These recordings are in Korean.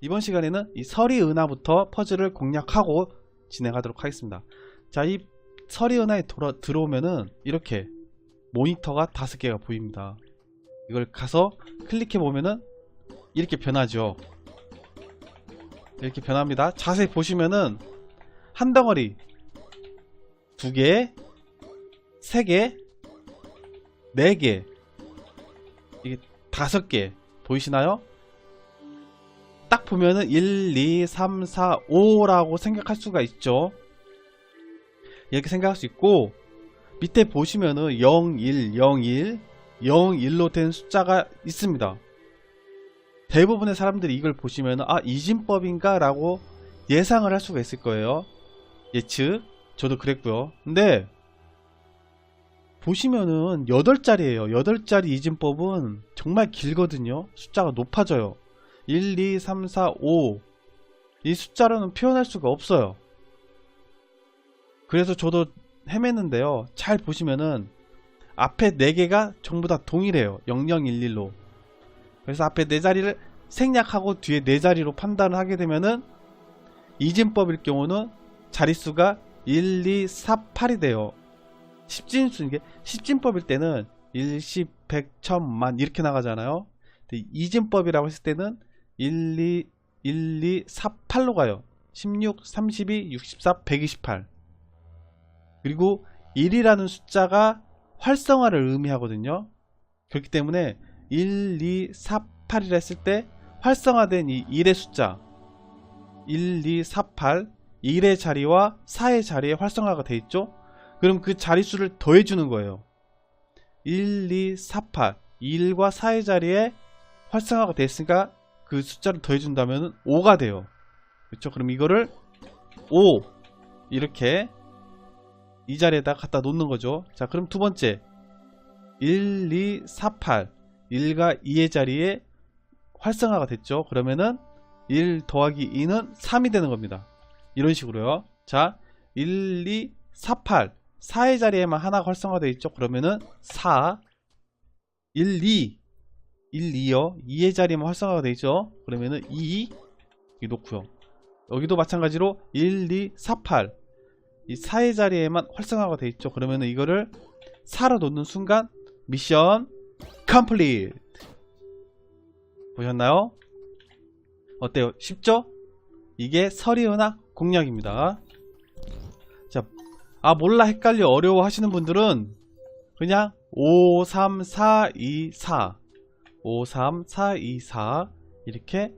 이번 시간에는 이 서리 은하부터 퍼즐을 공략하고 진행하도록 하겠습니다. 자, 이 서리 은하에 돌아, 들어오면은 이렇게 모니터가 다섯 개가 보입니다. 이걸 가서 클릭해 보면은 이렇게 변하죠. 이렇게 변합니다. 자세히 보시면은 한 덩어리, 두 개, 세 개, 네 개, 이게 다섯 개 보이시나요? 딱 보면은 1, 2, 3, 4, 5라고 생각할 수가 있죠. 이렇게 생각할 수 있고 밑에 보시면은 0, 1, 0, 1, 0, 1로 된 숫자가 있습니다. 대부분의 사람들이 이걸 보시면은 아 이진법인가 라고 예상을 할 수가 있을 거예요. 예측. 저도 그랬고요. 근데 보시면은 8자리예요. 8자리 이진법은 정말 길거든요. 숫자가 높아져요. 1, 2, 3, 4, 5. 이 숫자로는 표현할 수가 없어요. 그래서 저도 헤맸는데요. 잘 보시면은 앞에 4개가 전부 다 동일해요. 0011로. 그래서 앞에 4자리를 생략하고 뒤에 4자리로 판단을 하게 되면은 이진법일 경우는 자릿수가 1, 2, 4, 8이 돼요. 십진수 이게 십진법일 때는 1, 10, 100, 1000 만 이렇게 나가잖아요. 근데 이진법이라고 했을 때는 1, 2, 1, 2, 4, 8로 가요. 16, 32, 64, 128. 그리고 1이라는 숫자가 활성화를 의미하거든요. 그렇기 때문에 1, 2, 4, 8이라 했을 때 활성화된 이 1의 숫자 1, 2, 4, 8 1의 자리와 4의 자리에 활성화가 돼 있죠. 그럼 그 자릿수를 더해 주는 거예요. 1, 2, 4, 8 1과 4의 자리에 활성화가 됐으니까 그 숫자를 더해 준다면 5가 돼요. 그렇죠? 그럼 이거를 5 이렇게 이 자리에다 갖다 놓는 거죠. 자, 그럼 두 번째 1, 2, 4, 8 1과 2의 자리에 활성화가 됐죠. 그러면은 1 더하기 2는 3이 되는 겁니다. 이런 식으로요. 자, 1, 2, 4, 8 4의 자리에만 하나가 활성화되어 있죠. 그러면은 4 1, 2 1, 2요. 2의 자리에만 활성화가 되어 있죠. 그러면은 2 여기 놓고요. 여기도 마찬가지로 1, 2, 4, 8 이 4의 자리에만 활성화가 되어 있죠. 그러면은 이거를 4로 놓는 순간 미션 컴플리트 보셨나요? 어때요? 쉽죠? 이게 서리은학 공략입니다. 자, 아 몰라 헷갈려 어려워 하시는 분들은 그냥 5, 3, 4, 2, 4 5, 3, 4, 2, 4 이렇게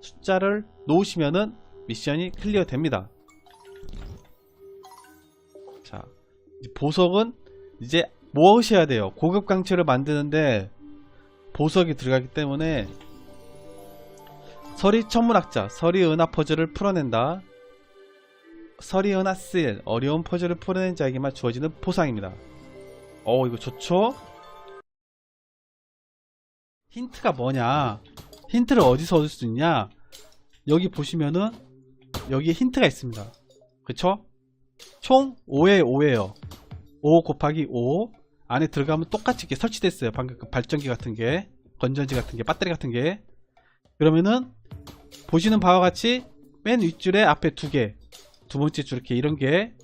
숫자를 놓으시면은 미션이 클리어 됩니다. 자, 보석은 이제 모으셔야 돼요. 고급 강체를 만드는데 보석이 들어가기 때문에 서리 천문학자, 서리 은하 퍼즐을 풀어낸다. 서리 은하 쓸 어려운 퍼즐을 풀어낸 자에게만 주어지는 보상입니다. 어, 이거 좋죠? 힌트가 뭐냐? 힌트를 어디서 얻을 수 있냐? 여기 보시면은 여기에 힌트가 있습니다. 그쵸? 총 5에 5에요. 5 곱하기 5 안에 들어가면 똑같이 이렇게 설치됐어요. 방금 그 발전기 같은 게 건전지 같은 게 배터리 같은 게 그러면은 보시는 바와 같이 맨 윗줄에 앞에 두 개, 두 번째 줄 이렇게 이런 게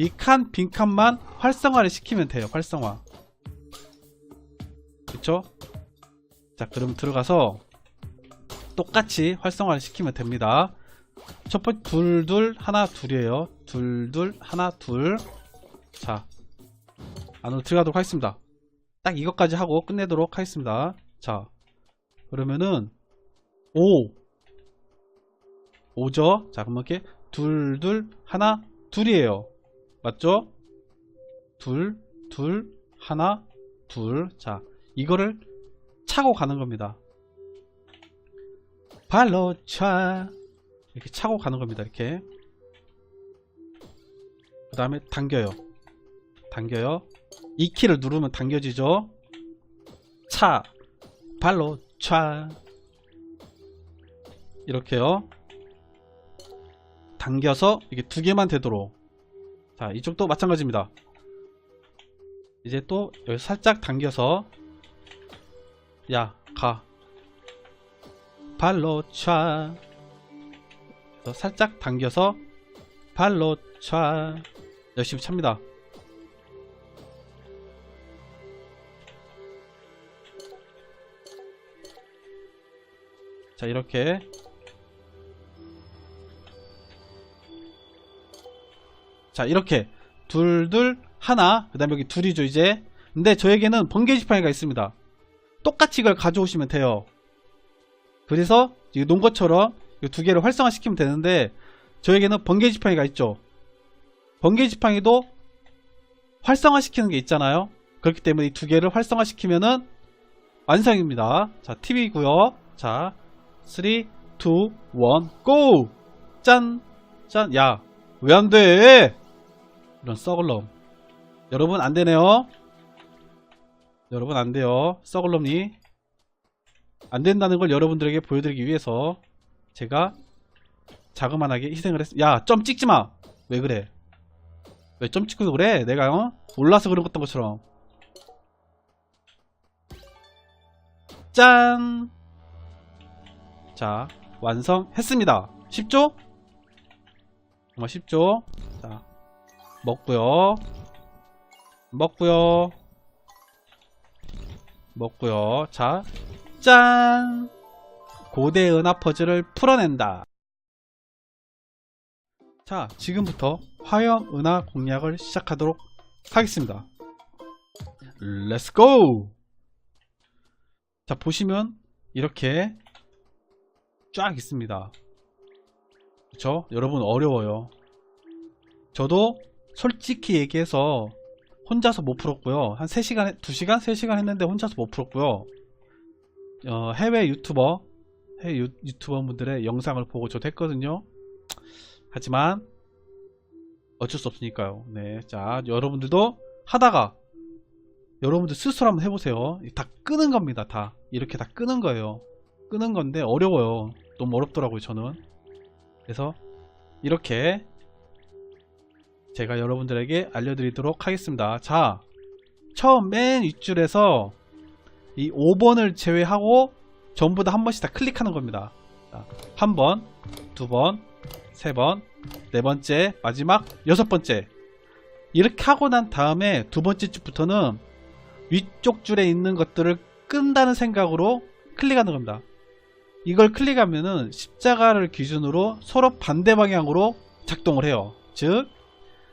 이 칸, 빈 칸만 활성화를 시키면 돼요. 활성화. 그쵸? 자, 그럼 들어가서 똑같이 활성화를 시키면 됩니다. 첫 번째 둘, 둘, 하나, 둘이에요. 둘, 둘, 하나, 둘. 자, 안으로 들어가도록 하겠습니다. 딱 이것까지 하고 끝내도록 하겠습니다. 자, 그러면은 5 5죠? 자, 그럼 이렇게 둘, 둘, 하나, 둘이에요. 맞죠? 둘, 둘, 하나, 둘. 자, 이거를 차고 가는 겁니다. 발로 차. 이렇게 차고 가는 겁니다. 이렇게. 그 다음에 당겨요. 당겨요. 이 키를 누르면 당겨지죠? 차. 발로 차. 이렇게요. 당겨서 이게 두 개만 되도록. 자, 이쪽도 마찬가지입니다. 이제 또 여기 살짝 당겨서 야, 가. 발로 차더 살짝 당겨서 발로 차 열심히 찹니다. 자 이렇게. 자 이렇게. 둘 둘 하나. 그 다음에 여기 둘이죠 이제. 근데 저에게는 번개 지팡이가 있습니다 똑같이 이걸 가져오시면 돼요 그래서 이 놓은 것처럼 이 두 개를 활성화시키면 되는데 저에게는 번개 지팡이가 있죠 번개 지팡이도 활성화시키는 게 있잖아요 그렇기 때문에 이 두 개를 활성화시키면은 완성입니다 자 팁이고요 자 3, 2, 1, 고! 짠! 짠! 야, 왜 안 돼? 이런 썩을 놈. 여러분, 안 되네요. 여러분, 안 돼요. 놈이. 안 된다는 걸 여러분들에게 보여드리기 위해서 제가 자그만하게 희생을 했습니다. 야, 점 찍지 마! 왜 그래? 왜 점 찍고 그래? 내가, 어? 몰라서 그런 것던 것처럼. 짠! 자, 완성했습니다. 쉽죠? 정말 쉽죠? 자, 먹고요. 먹고요. 먹고요. 자, 짠! 고대 은하 퍼즐을 풀어낸다. 자, 지금부터 화염 은하 공략을 시작하도록 하겠습니다. 렛츠 고! 자, 보시면 이렇게 쫙 있습니다. 그쵸? 여러분 어려워요. 저도 솔직히 얘기해서 혼자서 못 풀었고요. 한 3시간, 2시간? 3시간 했는데 혼자서 못 풀었고요. 어, 해외 유튜버, 해외 유, 유튜버 분들의 영상을 보고 저도 했거든요. 하지만 어쩔 수 없으니까요. 네. 자, 여러분들도 하다가 여러분들 스스로 한번 해보세요. 다 끄는 겁니다. 다. 이렇게 다 끄는 거예요. 끄는 건데 어려워요. 너무 어렵더라고요, 저는. 그래서 이렇게 제가 여러분들에게 알려드리도록 하겠습니다. 자, 처음 맨 윗줄에서 이 5번을 제외하고 전부 다 한 번씩 다 클릭하는 겁니다. 자, 한 번, 두 번, 세 번, 네 번째, 마지막 여섯 번째. 이렇게 하고 난 다음에 두 번째 줄부터는 위쪽 줄에 있는 것들을 끈다는 생각으로 클릭하는 겁니다. 이걸 클릭하면은 십자가를 기준으로 서로 반대 방향으로 작동을 해요. 즉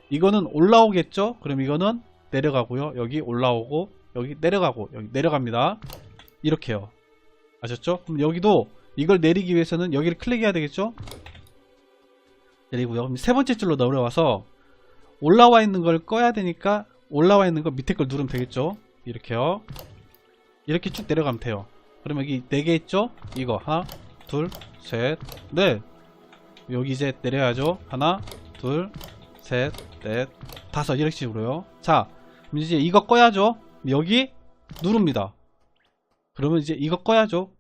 이거는 올라오겠죠? 그럼 이거는 내려가고요. 여기 올라오고 여기 내려가고 여기 내려갑니다. 이렇게요. 아셨죠? 그럼 여기도 이걸 내리기 위해서는 여기를 클릭해야 되겠죠? 내리고요. 그럼 세 번째 줄로 내려와서 올라와 있는 걸 꺼야 되니까 올라와 있는 거 밑에 걸 누르면 되겠죠? 이렇게요. 이렇게 쭉 내려가면 돼요. 그럼 여기 4개 있죠? 이거 하나 둘 셋 넷 여기 이제 내려야죠 하나 둘 셋 넷 다섯 이렇게 식으로요. 자 이제 이거 꺼야죠. 여기 누릅니다. 그러면 이제 이거 꺼야죠.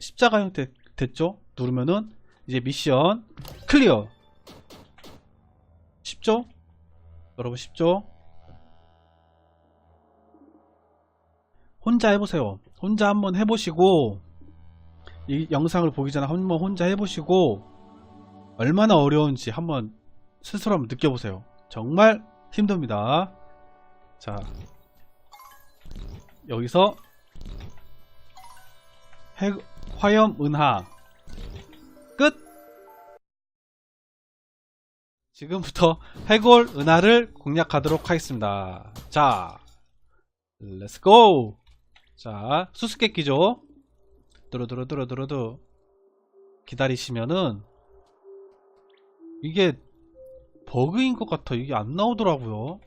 십자가 형태 됐죠? 누르면은 이제 미션 클리어. 쉽죠 여러분 쉽죠 혼자 해보세요. 혼자 한번 해보시고 이 영상을 보기 전에 한번 혼자 해보시고 얼마나 어려운지 한번 스스로 한번 느껴보세요. 정말 힘듭니다. 자 여기서 해, 화염 은하 끝 지금부터 해골 은하를 공략하도록 하겠습니다. 자 렛츠고 자, 수수께끼죠? 두루두루두루두루두 기다리시면은 이게 버그인 것 같아. 이게 안 나오더라고요.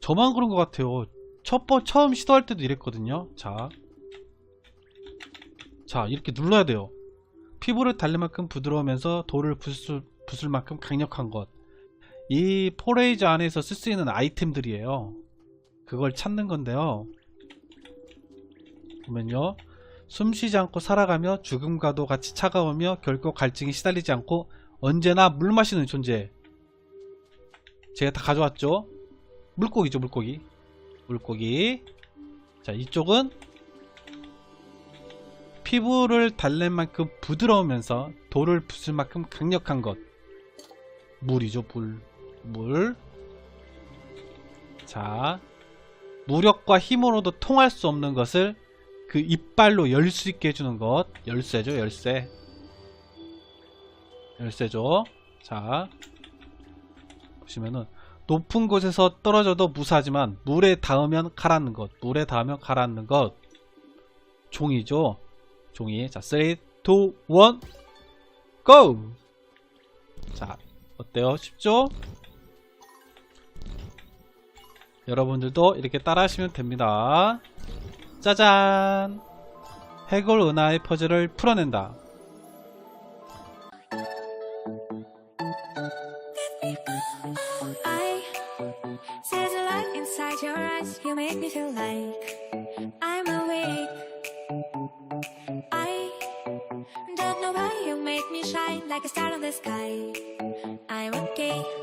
저만 그런 것 같아요. 첫 번, 처음 시도할 때도 이랬거든요. 자. 자, 이렇게 눌러야 돼요. 피부를 달릴 만큼 부드러우면서 돌을 부술, 부술 만큼 강력한 것. 이 포레이저 안에서 쓸 수 있는 아이템들이에요. 그걸 찾는 건데요. 보면요. 숨 쉬지 않고 살아가며 죽음과도 같이 차가우며 결코 갈증이 시달리지 않고 언제나 물 마시는 존재. 제가 다 가져왔죠. 물고기죠, 물고기. 물고기. 자, 이쪽은 피부를 달랠 만큼 부드러우면서 돌을 부술 만큼 강력한 것. 물이죠, 물. 물. 자, 무력과 힘으로도 통할 수 없는 것을 그 이빨로 열 수 있게 해주는 것. 열쇠죠, 열쇠. 열쇠죠. 자, 보시면은 높은 곳에서 떨어져도 무사하지만 물에 닿으면 가라앉는 것. 물에 닿으면 가라앉는 것. 종이죠. 종이. 자, 3, 2, 1, GO! 자, 어때요? 쉽죠? 여러분들도 이렇게 따라 하시면 됩니다. 짜잔! 해골 은하의 퍼즐을 풀어낸다. Inside your eyes. You make me feel like I'm awake. I don't know why you make me shine like a star in the sky. I'm okay.